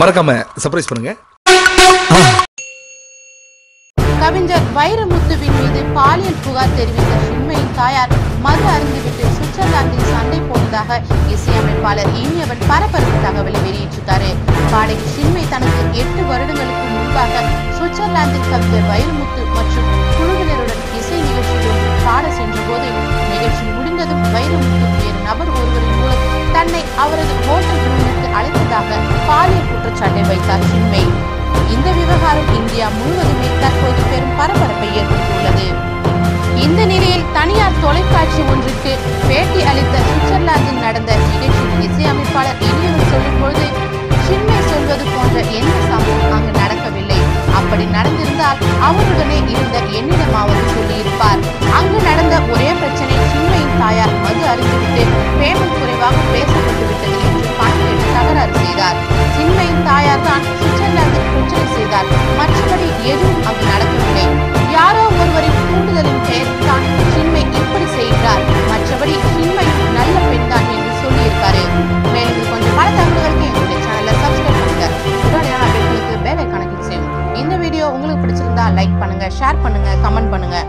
மறக்காம சர்ப்ரைஸ் பண்ணுங்க. கவிஞர் வைரமுத்துவின் மீது பாலியல் புகார் தெரிவித்த சின்மையின் தாயார் மது அருந்துவிட்டு சுவிட்சர்லாந்தில் சண்டை போனதாக இசையமைப்பாளர் இனியவன் பரபரப்பு தகவலை வெளியிட்டிருக்காரு. பாடகி சின்மை தனக்கு எட்டு வருடங்களுக்கு முன்பாக சுவிட்சர்லாந்தில் கவிஞர் வைரமுத்து வைத்தார் சின்மை இந்த விவகாரம் இந்தியா முழுவதுமே தற்போது பெரும் பரபரப்பை ஏற்படுத்தியுள்ளது. இந்த நிலையில் தனியார் தொலைக்காட்சி ஒன்றுக்கு பேட்டி அளித்த சுவிட்சர்லாந்தில் நடந்த நிகழ்ச்சியின் இசையமைப்பாளர் இனியவர் சொல்லும்பொழுது சின்மை சொல்வது போன்ற எந்த சம்பவம் அங்கு நடக்கவில்லை. அப்படி நடந்திருந்தால் அவருடனே இருந்த என்னிடமாவது சொல்லியிருப்பார். மற்றபடி சின்மையும் நல்ல பெண் தான் என்று சொல்லியிருக்காரு. மேலும் கொஞ்சம் பல தகவல்களுக்கு எங்களுடைய சேனலை சப்ஸ்கிரைப் பண்ணுங்க. உடனடியான அப்டேட்களுக்கு பெல் ஐக்கானை கிளிக் செய்யும் இந்த வீடியோ உங்களுக்கு பிடிச்சிருந்தா லைக் பண்ணுங்க ஷேர் பண்ணுங்க கமெண்ட் பண்ணுங்க.